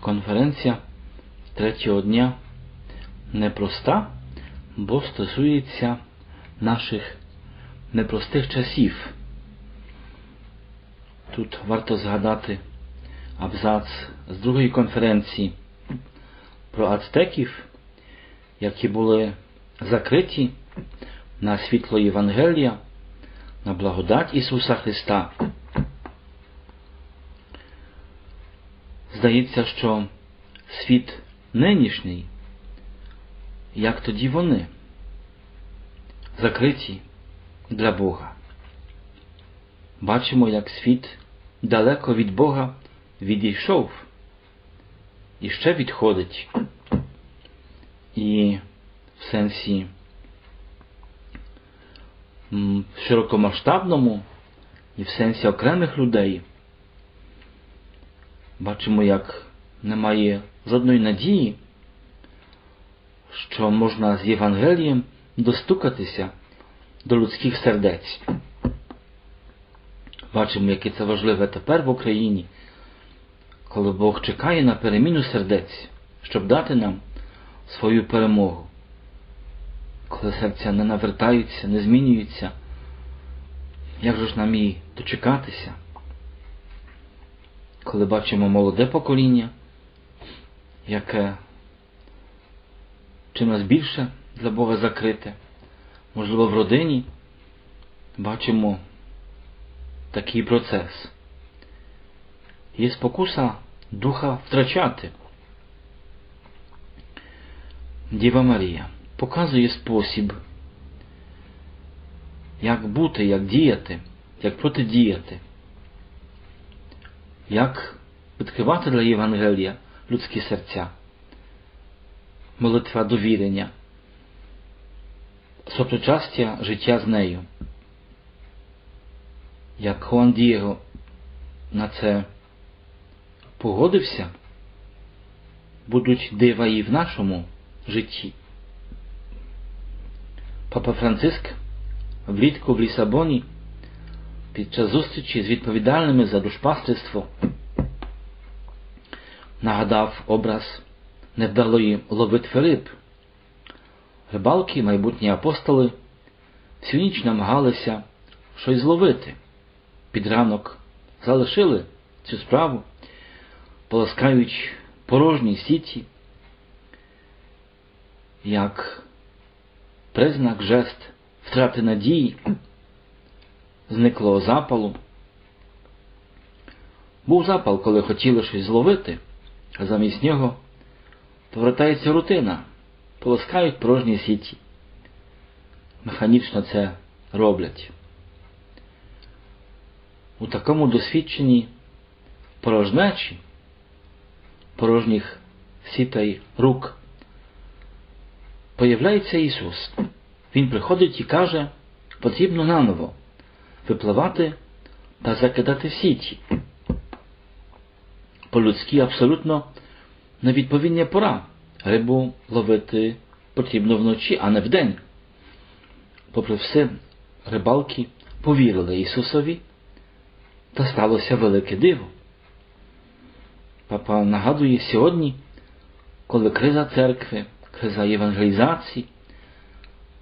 конференція третього дня непроста, бо стосується наших непростих часів. Тут варто згадати абзац з другої конференції про ацтеків, які були закриті на світло Євангелія, на благодать Ісуса Христа. Здається, що світ нинішній, як тоді вони, закриті для Бога. Бачимо, як світ далеко від Бога відійшов і ще відходить. І в сенсі широкомасштабному і в сенсі окремих людей. Бачимо, як немає жодної надії, що можна з Євангелієм достукатися до людських сердець. Бачимо, яке це важливе тепер в Україні, коли Бог чекає на переміну сердець, щоб дати нам свою перемогу. Коли серця не навертаються, не змінюються, як же ж нам її дочекатися? Коли бачимо молоде покоління, яке чимось більше для Бога закрите, можливо, в родині, бачимо такий процес. Є спокуса духа втрачати. Діва Марія показує спосіб, як бути, як діяти, як протидіяти, як відкривати для Євангелія людські серця, молитва довірення, сопричастя життя з нею. Як Хуан Дієго на це погодився, будуть дива і в нашому житті. Папа Франциск влітку в Лісабоні під час зустрічі з відповідальними за душпастерство нагадав образ невдалої ловитви риб. Рибалки, майбутні апостоли, всю ніч намагалися щось зловити. Під ранок залишили цю справу, полоскаючи порожні сіті, як признак жест втрати надії, зниклого запалу. Був запал, коли хотіли щось зловити, а замість нього повертається рутина, полоскають порожні сіті. Механічно це роблять. У такому досвідченні порожнечі, порожніх сітей рук, появляється Ісус. Він приходить і каже, потрібно наново випливати та закидати сіті. По-людськи абсолютно невідповідня пора. Рибу ловити потрібно вночі, а не вдень. Попри все, рибалки повірили Ісусові, та сталося велике диво. Папа нагадує сьогодні, коли криза церкви, криза євангелізації,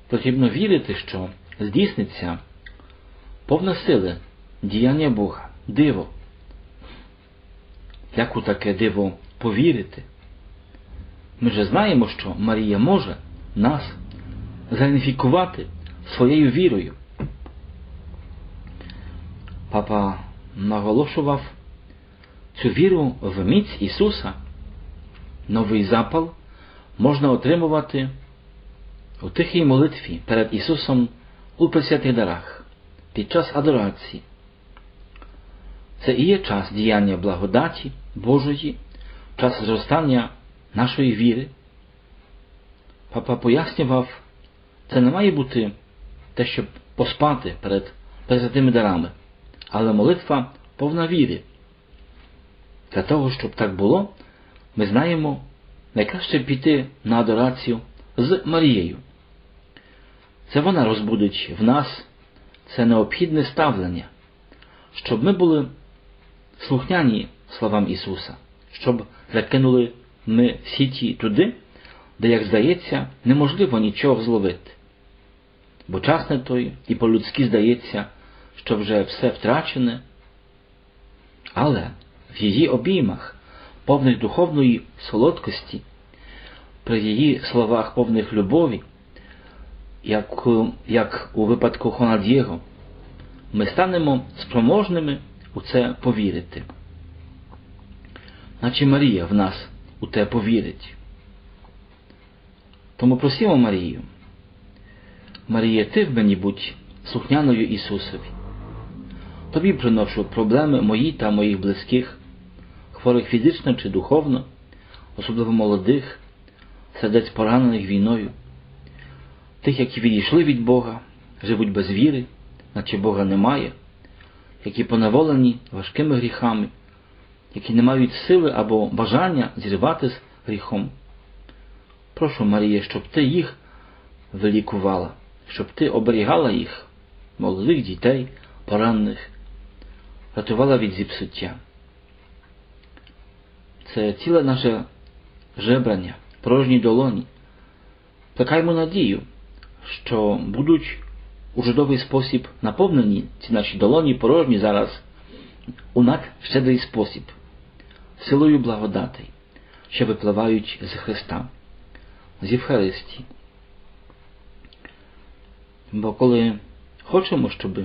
потрібно вірити, що здійсниться повна сили діяння Бога, диво. Як у таке диво повірити? Ми же знаємо, що Марія може нас заініфікувати своєю вірою. Папа наголошував цю віру в міць Ісуса. Новий запал можна отримувати у тихій молитві перед Ісусом у присвятих дарах під час адорації. Це і є час діяння благодаті Божої, час зростання нашої віри. Папа пояснював, це не має бути те, щоб поспати перед перед дарами, але молитва повна віри. Для того, щоб так було, ми знаємо найкраще піти на адорацію з Марією. Це вона розбудить в нас це необхідне ставлення, щоб ми були слухняні словам Ісуса, щоб закинули ми сіті туди, де, як здається, неможливо нічого зловити. Бо час не той, і по-людськи здається, що вже все втрачене, але в її обіймах, повних духовної солодкості, при її словах повних любові, як, як у випадку Хонад'єго, ми станемо спроможними у це повірити. Наче Марія в нас у те повірить. Тому просимо Марію. Марія, ти в мені будь слухняною Ісусові. Тобі приношу проблеми мої та моїх близьких, хворих фізично чи духовно, особливо молодих, сердець поранених війною, тих, які відійшли від Бога, живуть без віри, наче Бога немає, які поневолені важкими гріхами, які не мають сили або бажання зірвати з гріхом. Прошу, Марія, щоб ти їх вилікувала, щоб ти оберігала їх, молодих дітей, поранених, рятувала від зіпсуття. Це ціле наше жебрання, порожній долоні. Плекаймо надію, що будуть у чудовий спосіб наповнені ці наші долоні порожні зараз. У надщедрий спосіб, силою благодатей, що випливають з Христа, з Євхаристії. Бо коли хочемо, щоб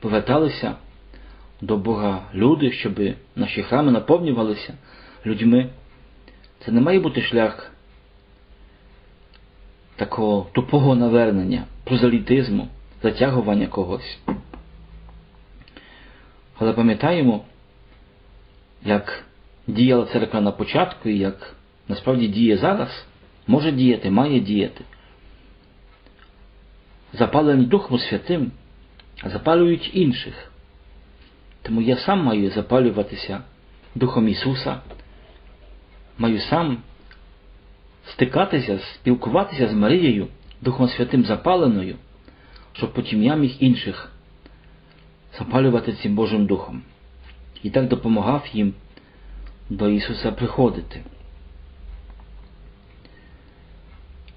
поверталися до Бога люди, щоб наші храми наповнювалися людьми, це не має бути шлях такого тупого навернення, прозелітизму, затягування когось. Але пам'ятаємо, як діяла церква на початку і як насправді діє зараз, може діяти, має діяти. Запалені Духом Святим, запалюють інших. Тому я сам маю запалюватися Духом Ісуса, маю сам стикатися, спілкуватися з Марією, Духом Святим запаленою, щоб потім я міг інших запалювати цим Божим Духом. І так допомагав їм до Ісуса приходити.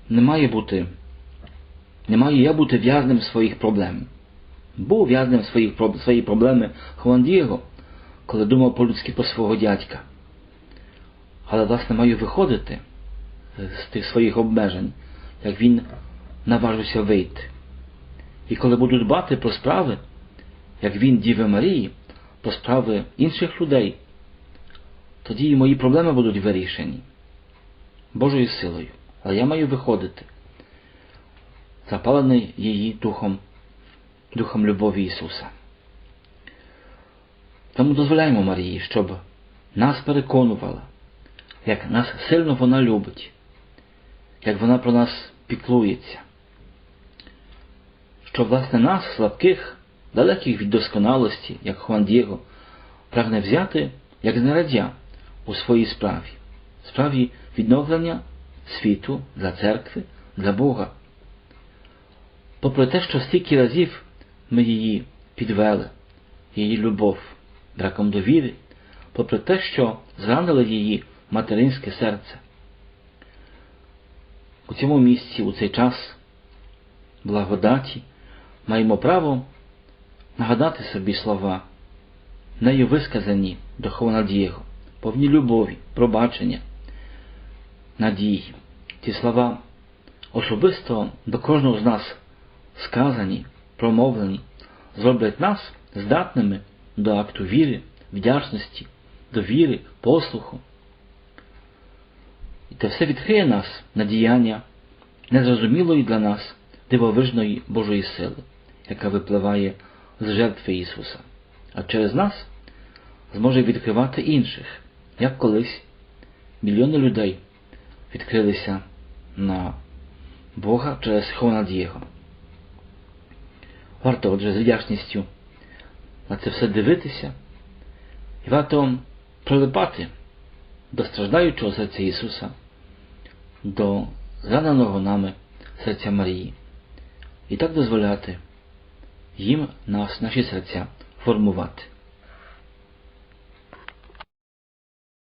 Не має бути, не маю я бути в'язним своїх проблем. Був в'язним своїх свої проблеми Хуан Дієго, коли думав по-людськи про свого дядька. Але, власне, маю виходити з тих своїх обмежень, як він наважився вийти. І коли буду дбати про справи, як він, Діви Марії, про справи інших людей, тоді і мої проблеми будуть вирішені Божою силою. Але я маю виходити, запалений її духом, духом любові Ісуса. Тому дозволяємо Марії, щоб нас переконувала, як нас сильно вона любить, як вона про нас піклується, що, власне, нас, слабких, далеких від досконалості, як Хуан Дієго, прагне взяти як знаряддя у своїй справі, справі відновлення світу для церкви, для Бога. Попри те, що стільки разів ми її підвели, її любов, браком довіри, попри те, що зранили її материнське серце. У цьому місці, у цей час благодаті, маємо право нагадати собі слова, нею висказані до Хована Дієго, повні любові, пробачення, надії. Ці слова особисто до кожного з нас сказані, промовлені, зроблять нас здатними до акту віри, вдячності, довіри, послуху. І це все відкриє нас на діяння незрозумілої для нас дивовижної Божої сили, яка випливає з жертви Ісуса, а через нас зможе відкривати інших, як колись мільйони людей відкрилися на Бога через Хона Дієго. Варто отже з вдячністю на це все дивитися і варто прилипати до страждаючого серця Ісуса, до заданого нами серця Марії, і так дозволяти їм нас, наші серця формувати.